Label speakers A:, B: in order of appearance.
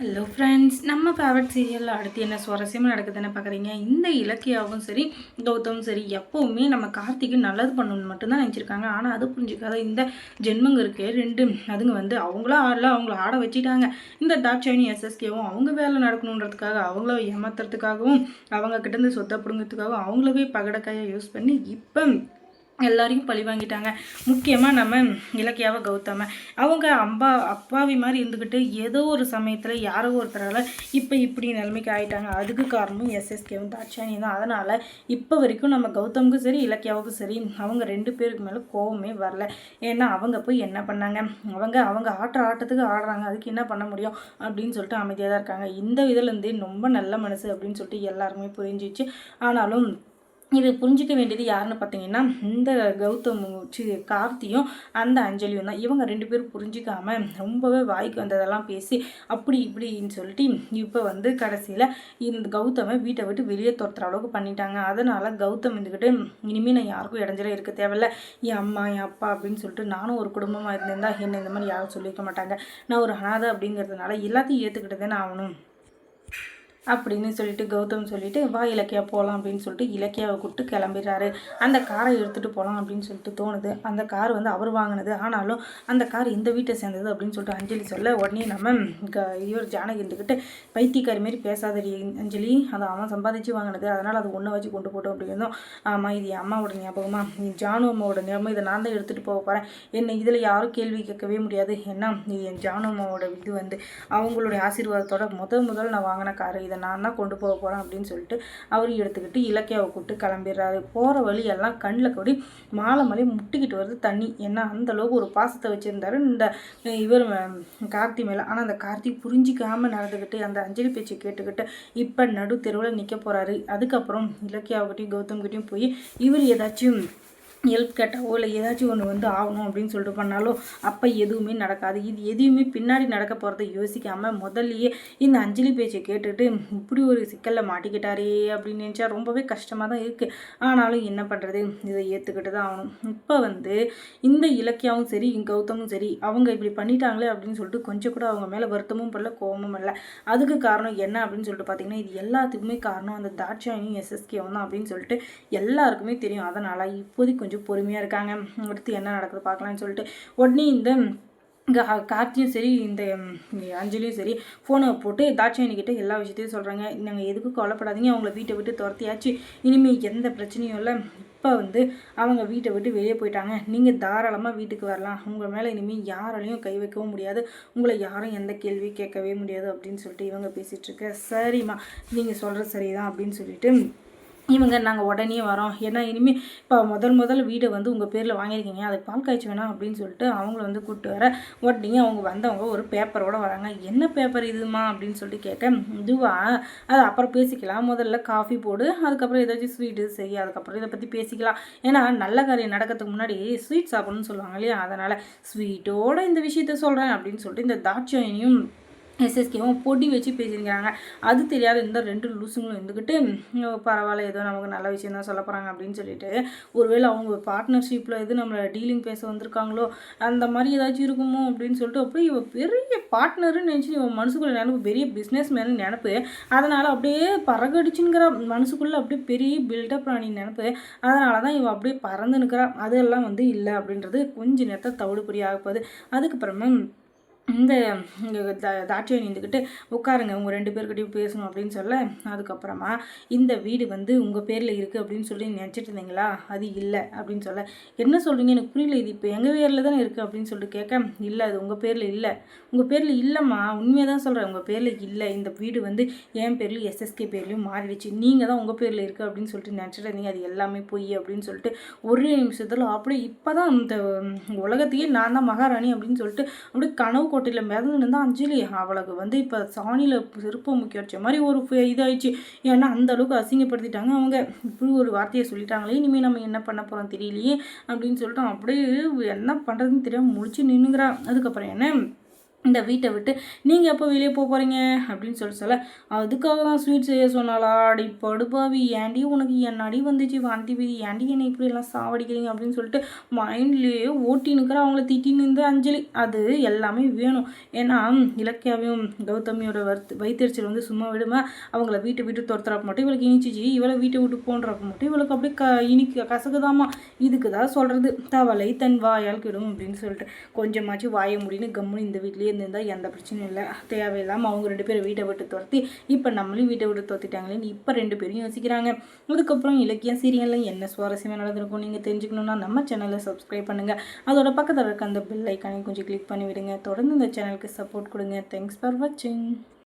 A: Hello friends நம்ம favourite சீரியலில் அடுத்து என்ன சுவாரஸ்யமாக நடக்குதுன்னு பார்க்குறீங்க இந்த இலக்கியாவும் சரி கௌதமும் சரி எப்போவுமே நம்ம கார்த்திக்கு நல்லது பண்ணணும்னு மட்டும்தான் நினச்சிருக்காங்க. ஆனால் அது புரிஞ்சுக்காத இந்த ஜென்மங்க இருக்கே ரெண்டு அதுங்க வந்து அவங்களும் ஆடல அவங்கள ஆட வச்சுட்டாங்க. இந்த தாட்சாயணி எஸ்எஸ்கேவும் அவங்க வேலை நடக்கணுன்றதுக்காக அவங்கள ஏமாத்துறதுக்காகவும் அவங்க கிட்டேருந்து சொத்தை பிடுங்கிறதுக்காகவும் அவங்களவே பகடக்காயை யூஸ் பண்ணி இப்போ எல்லாரையும் பழி வாங்கிட்டாங்க. முக்கியமாக நம்ம இலக்கியாவை கௌதம. அவங்க அம்பா அப்பாவி மாதிரி இருந்துக்கிட்டு ஏதோ ஒரு சமயத்தில் யாரோ ஒருத்தரால் இப்போ இப்படி நிலைமைக்கு ஆகிட்டாங்க அதுக்கு காரணம் எஸ்எஸ்கேவும் தாட்சாணி தான். அதனால் இப்போ வரைக்கும் நம்ம கௌதமுக்கும் சரி இலக்கியாவுக்கும் சரி அவங்க ரெண்டு பேருக்கு மேலே கோவமே வரல. ஏன்னா அவங்க போய் என்ன பண்ணாங்க? அவங்க அவங்க ஆட்டுற ஆட்டத்துக்கு ஆடுறாங்க. அதுக்கு என்ன பண்ண முடியும்? அப்படின்னு சொல்லிட்டு அமைதியாக தான் இருக்காங்க. இந்த இதுலேருந்தே ரொம்ப நல்ல மனசு அப்படின்னு சொல்லிட்டு எல்லாருமே புரிஞ்சிச்சு. ஆனாலும் இது புரிஞ்சிக்க வேண்டியது யாருன்னு பார்த்தீங்கன்னா இந்த கௌதம் சி கார்த்தியும் அந்த அஞ்சலியும் தான். இவங்க ரெண்டு பேரும் புரிஞ்சிக்காமல் ரொம்பவே வாய்க்கு வந்ததெல்லாம் பேசி அப்படி இப்படின்னு சொல்லிட்டு இப்போ வந்து கடைசியில் இந்த கௌதமை வீட்டை விட்டு வெளியே துரத்துற அளவுக்கு பண்ணிட்டாங்க. அதனால் கௌதம் இருந்துக்கிட்டு இனிமேல் நான் யாருக்கும் இடைஞ்சல இருக்க தேவையில்ல. என் அம்மா என் அப்பா அப்படின்னு சொல்லிட்டு நானும் ஒரு குடும்பமாக இருந்திருந்தா என்ன இந்த மாதிரி யாரும் சொல்லியிருக்க மாட்டாங்க. நான் ஒரு அனாதை அப்படிங்கிறதுனால எல்லாத்தையும் ஏற்றுக்கிட்டு தானே ஆகணும். அப்படின்னு சொல்லிட்டு கௌதம் சொல்லிட்டு வா இலக்கியா போகலாம் அப்படின்னு சொல்லிட்டு இலக்கியாவை கூப்பிட்டு கிளம்பிடுறாரு. அந்த காரை எடுத்துகிட்டு போகலாம் அப்படின்னு சொல்லிட்டு தோணுது. அந்த கார் வந்து அவர் வாங்கினது. ஆனாலும் அந்த கார் இந்த வீட்டை சேர்ந்தது அப்படின்னு சொல்லிட்டு அஞ்சலி சொல்ல உடனே நம்ம க- இவர் ஜானகி இருந்துக்கிட்டு பைத்தியக்காரி மாரி பேசாதடி அஞ்சலி. அதை அவன் சம்பாதிச்சு வாங்கினது. அதனால் அது ஒன்றை வச்சு கொண்டு போட்டோம் அப்படிங்கிறதும் ஆமாம் இது என் அம்மாவோட ஞாபகமா? நீ ஜானு அம்மாவோட ஞாபகம். இதை நான் தான் எடுத்துகிட்டு போக போகிறேன் என்னை இதில் யாரும் கேள்வி கேட்கவே முடியாது. என்ன? இது என் ஜானு அம்மாவோட இது வந்து அவங்களுடைய ஆசீர்வாதத்தோட முதல் முதல் நான் வாங்கின கார் இதை நான் தான் கொண்டு போக போகிறேன் அப்படின்னு சொல்லிட்டு அவரையும் எடுத்துக்கிட்டு இலக்கியாவை கூப்பிட்டு கிளம்பிடுறாரு. போகிற வழியெல்லாம் கண்ணில் கூடி மாலை மலை முட்டிக்கிட்டு வருது தண்ணி. ஏன்னா அந்த அளவுக்கு ஒரு பாசத்தை வச்சுருந்தாரு இந்த இவர் கார்த்தி மேலே. ஆனால் அந்த கார்த்தி புரிஞ்சிக்காமல் நடந்துக்கிட்டு அந்த அஞ்சலி பேச்சை கேட்டுக்கிட்டு இப்போ நடு தெருவில் நிற்க போகிறாரு அதுக்கப்புறம் இலக்கியாவுக்கிட்டையும் கௌதம்கிட்டையும் போய் இவர் ஏதாச்சும் ஹெல்ப் கேட்டாவோ இல்லை ஏதாச்சும் ஒன்று வந்து ஆகணும் அப்படின்னு சொல்லிட்டு பண்ணாலோ அப்போ எதுவுமே நடக்காது. இது எதுவுமே பின்னாடி நடக்க போகிறத யோசிக்காமல் முதல்லையே இந்த அஞ்சலி பேச்சை கேட்டுட்டு இப்படி ஒரு சிக்கலில் மாட்டிக்கிட்டாரே அப்படின்னு நினச்சா ரொம்பவே கஷ்டமாக தான் இருக்குது ஆனாலும் என்ன பண்ணுறது இதை ஏற்றுக்கிட்டு தான் ஆகணும். இப்போ வந்து இந்த இலக்கியாவும் சரி கௌதமும் சரி அவங்க இப்படி பண்ணிட்டாங்களே அப்படின்னு சொல்லிட்டு கொஞ்சம் கூட அவங்க மேலே வருத்தமும் படல கோபமும் இல்லை அதுக்கு காரணம் என்ன அப்படின்னு சொல்லிட்டு பார்த்தீங்கன்னா இது எல்லாத்துக்குமே காரணம் அந்த தாட்சாயினியும் எஸ்எஸ்கேவும் தான் அப்படின்னு சொல்லிட்டு எல்லாருக்குமே தெரியும். அதனால் இப்போதைக்கு கொஞ்சம் பொறுமையாக இருக்காங்க. அடுத்து என்ன நடக்குது பார்க்கலான்னு சொல்லிட்டு உடனே இந்த கார்த்தியும் சரி இந்த அஞ்சலியும் சரி ஃபோனை போட்டு தாட்சாயணி கிட்டே எல்லா விஷயத்தையும் சொல்கிறாங்க நாங்கள் எதுக்கும் கவலைப்படாதீங்க. அவங்கள வீட்டை விட்டு துரத்தியாச்சு. இனிமேல் எந்த பிரச்சனையும் இல்லை. இப்போ வந்து அவங்க வீட்டை விட்டு வெளியே போயிட்டாங்க. நீங்கள் தாராளமாக வீட்டுக்கு வரலாம். உங்கள் மேலே இனிமேல் யாராலையும் கை வைக்கவும் முடியாது. உங்களை யாரும் எந்த கேள்வி கேட்கவே முடியாது அப்படின்னு சொல்லிட்டு இவங்க பேசிகிட்ருக்க சரிம்மா நீங்கள் சொல்கிறது சரிதான் அப்படின்னு சொல்லிட்டு இவங்க நாங்கள் உடனே வரோம். ஏன்னா இனிமேல் இப்போ முதல் முதல் வீடை வந்து உங்கள் பேரில் வாங்கியிருக்கீங்க. அதுக்கு பால் காய்ச்சி வேணாம் அப்படின்னு சொல்லிட்டு அவங்கள வந்து கூப்பிட்டு வர உடனே அவங்க வந்தவங்க ஒரு பேப்பரோடு வராங்க. என்ன பேப்பர் இதுமா? அப்படின்னு சொல்லிட்டு கேட்க இதுவா? அது அப்புறம் பேசிக்கலாம். முதல்ல காஃபி போடு. அதுக்கப்புறம் ஏதாச்சும் ஸ்வீட்டு செய். அதுக்கப்புறம் இதை பற்றி பேசிக்கலாம். ஏன்னா நல்ல காரியம் நடக்கிறதுக்கு முன்னாடி ஸ்வீட் சாப்பிடணும்னு சொல்லுவாங்க இல்லையா? அதனால் ஸ்வீட்டோட இந்த விஷயத்த சொல்கிறேன் அப்படின்னு சொல்லிட்டு இந்த தாட்சாயினியும் எஸ்எஸ்கேவும் பொடி வச்சு பேசியிருக்கிறாங்க. அது தெரியாத இந்த ரெண்டு லூசுங்களும் இருந்துக்கிட்டு பரவாயில்ல ஏதோ நமக்கு நல்ல விஷயம் தான் சொல்ல போகிறாங்க அப்படின்னு சொல்லிட்டு ஒருவேளை அவங்க பார்ட்னர்ஷிப்பில் எது நம்மளை டீலிங் பேச வந்திருக்காங்களோ அந்த மாதிரி ஏதாச்சும் இருக்குமோ அப்படின்னு சொல்லிட்டு அப்படியே இவன் பெரிய பார்ட்னருன்னு நினச்சி இவன் மனசுக்குள்ள நினப்பு பெரிய பிஸ்னஸ் மேனு நினப்பு. அதனால் அப்படியே பறகடிச்சுங்கிற மனசுக்குள்ளே அப்படியே பெரிய பில்டப் ராணி நினப்பு. அதனால தான் இவன் அப்படியே பறந்து நிற்கிறான் அதெல்லாம் வந்து இல்லை அப்படின்றது கொஞ்ச நேரத்தை தவிடுபடி ஆகப்போகுது அதுக்கப்புறமா இந்த தாட்சியை தா இருந்துக்கிட்டு உட்காருங்க உங்கள் ரெண்டு பேர்கிட்டயும் பேசணும் அப்படின்னு சொல்ல அதுக்கப்புறமா இந்த வீடு வந்து உங்கள் பேரில் இருக்குது அப்படின்னு சொல்லி நினச்சிட்டு இருந்தீங்களா? அது இல்லை அப்படின்னு சொல்ல என்ன சொல்கிறீங்க எனக்கு புரியல இது இப்போ எங்கள் பேரில் தானே இருக்குது அப்படின்னு சொல்லிட்டு கேட்க இல்லை அது உங்கள் பேரில் இல்லை. உங்கள் பேரில் இல்லைம்மா உண்மையாக தான் சொல்கிறேன் உங்கள் பேரில் இல்லை. இந்த வீடு வந்து என் பேர்லையும் எஸ்எஸ்கே பேர்லையும் மாறிடுச்சு. நீங்கள் தான் உங்கள் பேரில் இருக்குது அப்படின்னு சொல்லிட்டு நினச்சிட்டு இருந்தீங்க. அது எல்லாமே பொய் அப்படின்னு சொல்லிட்டு ஒரே நிமிஷத்தில் அப்படியே இப்போ தான் இந்த உலகத்தையே நான் தான் மகாராணி அப்படின்னு சொல்லிட்டு அப்படியே கனவு கோட்டையில் மிதந்து இருந்தால் அஞ்சலி. அவளுக்கு வந்து இப்போ சாணியில் சிற்பம் முக்கிய வச்ச மாதிரி ஒரு இதாகிடுச்சு இதாயிடுச்சு. ஏன்னா அந்த அளவுக்கு அசிங்கப்படுத்திட்டாங்க அவங்க. இப்படி ஒரு வார்த்தையை சொல்லிட்டாங்களே இனிமேல் நம்ம என்ன பண்ண போகிறோம் தெரியலையே அப்படின்னு சொல்லிட்டு அப்படியே என்ன பண்ணுறதுன்னு தெரியாமல் முடிச்சு நின்றுங்கிறா அதுக்கப்புறம் என்ன? இந்த வீட்டை விட்டு நீங்கள் எப்போ வெளியே போக போகிறீங்க அப்படின்னு சொல்லி சொல்ல அதுக்காக தான் ஸ்வீட் செய்ய சொன்னாலா அடி படுபாவி ஏன்டி உனக்கு என்னடி வந்துச்சு? வாந்தி பீதி ஏன்டி என்னை இப்படியெல்லாம் சாவடிக்கிறீங்க? அப்படின்னு சொல்லிட்டு மைண்ட்லேயே ஓட்டி நிற்கிற அவங்கள திட்டின்னு இருந்து அஞ்சலி. அது எல்லாமே வேணும். ஏன்னா இலக்கியாவையும் கௌதமியோட வர்த்து வைத்தறிச்சல் வந்து சும்மா விடுமா? அவங்கள வீட்டை விட்டு துரத்துறப்ப மட்டும் இவளுக்கு இனிச்சிச்சு. இவளை வீட்டை விட்டு போன்றப்ப மட்டும் இவளுக்கு அப்படியே க இனிக்கு கசக்குதாமா? இதுக்கு தான் சொல்கிறது தவளை தன் வாயால் கிடும் அப்படின்னு சொல்லிட்டு கொஞ்சமாச்சும் வாய முடின்னு கம்முன்னு இந்த வீட்லேயே இருந்திருந்தால் எந்த பிரச்சனையும் இல்லை. தேவையில்லாமல் அவங்க ரெண்டு பேரும் வீட்டை விட்டு துரத்தி இப்போ நம்மளையும் வீட்டை விட்டு துரத்திட்டாங்களேன்னு இப்போ ரெண்டு பேரும் யோசிக்கிறாங்க. அதுக்கப்புறம் இலக்கியம் சீரியலில் என்ன சுவாரஸ்யமாக நடந்திருக்கும் நீங்கள் தெரிஞ்சுக்கணுன்னா நம்ம சேனலை சப்ஸ்கிரைப் பண்ணுங்கள் அதோட பக்கத்தில் இருக்க அந்த பெல் ஐக்கானையும் கொஞ்சம் கிளிக் பண்ணி விடுங்க தொடர்ந்து இந்த சேனலுக்கு சப்போர்ட் கொடுங்க. தேங்க்ஸ் ஃபார் வாட்சிங்